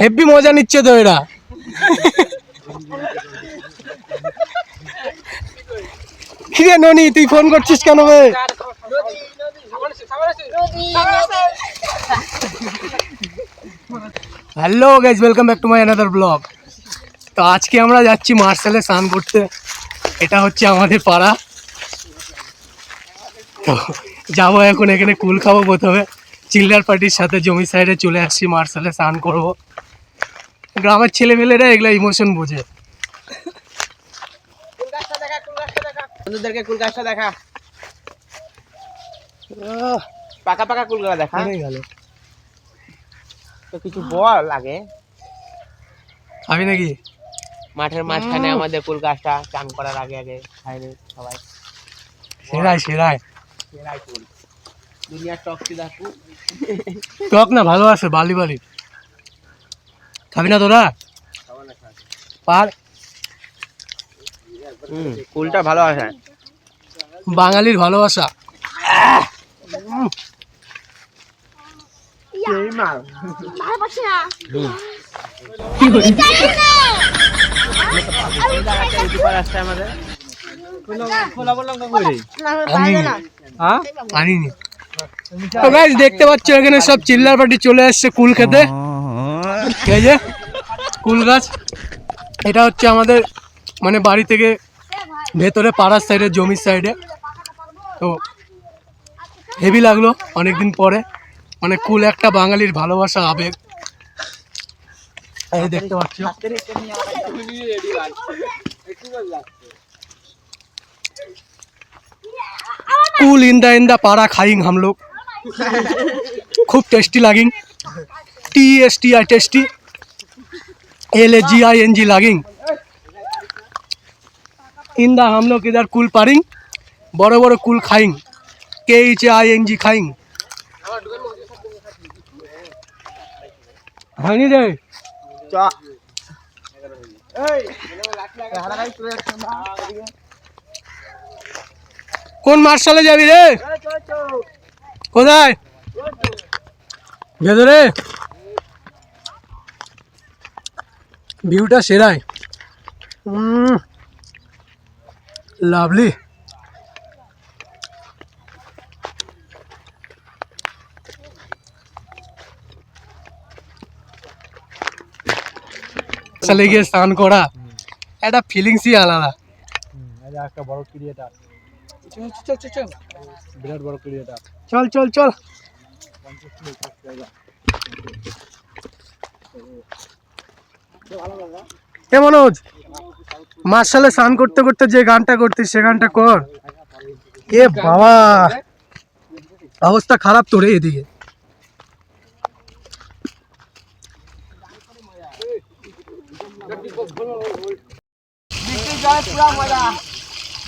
Heavy মজা নিচ্ছে তো এরা। কিরে ননি, তুই ফোন করছিস কেন বে hello guys welcome back to my another blog তো আজকে আমরা যাচ্ছি মার্শালে স্নান করতে। এটা হচ্ছে আমাদের পাড়া। তো যাব এখন, এখানে কুল খাব প্রথমে। চিল্লার পার্টির সাথে জমি সাইডে চলে আসছি মার্শালে স্নান করব। গ্রামের ছেলেমেয়েরা এগুলো ইমোশন বোঝে। বন্ধুদেরকে কুল গাছটা দেখা। পাকা পাকা দেখা। গেল। তো কিছু বল খাবি নাকি? মাঠের মাঝখানে আমাদের কুল গাছটা চান করার আগে আগে খাইনি সবাই। সেরাই সেরাই। সেরাই কুল। দুনিয়ার টক কুল টক না ভালো আছে বালি বালি। খাবি না তোরা? পার। কুলটা ভালো আছে বাঙালির ভালোবাসা। আমাদের। হ্যাঁ তো দেখতে পাচ্ছ, এখানে সব চিল্লার পার্টি চলে আসছে কুল খেতে। কুল গাছ। এটা হচ্ছে আমাদের মানে বাড়ি থেকে ভেতরে, পাড়ার সাইডে জমির সাইডে তো হেভি লাগল অনেকদিন পরে। মানে কুল একটা বাঙালির ভালোবাসা, আবেগ। দেখতে পাচ্ছ। कुल इंदा इंदा पारा खाएँगे हम लोग। खूब tasty लागिंग। T S T I tasty L A G I N G लागिंग। इंदा हम लोग इधर कुल पारिंग। बड़ो बड़ो कुल खाएँगे। के एच आई एन जी खाएँगे। हनी दे चा। কোন মার্শালে যাবি রে? কোথায়? ভেতরে। ভিউটা সেরাই। লাভলি চলে গিয়ে স্নান করা। একটা ফিলিংসই আলাদা। একটা বড় ক্রিয়েটার বিরাট বড় ক্রিয়েটার চল চল চল। এ মনোজ মার্শালে স্নান করতে করতে যে গানটা করতিস সে গানটা কর। এ বাবা অবস্থা খারাপ তো রে এদিকে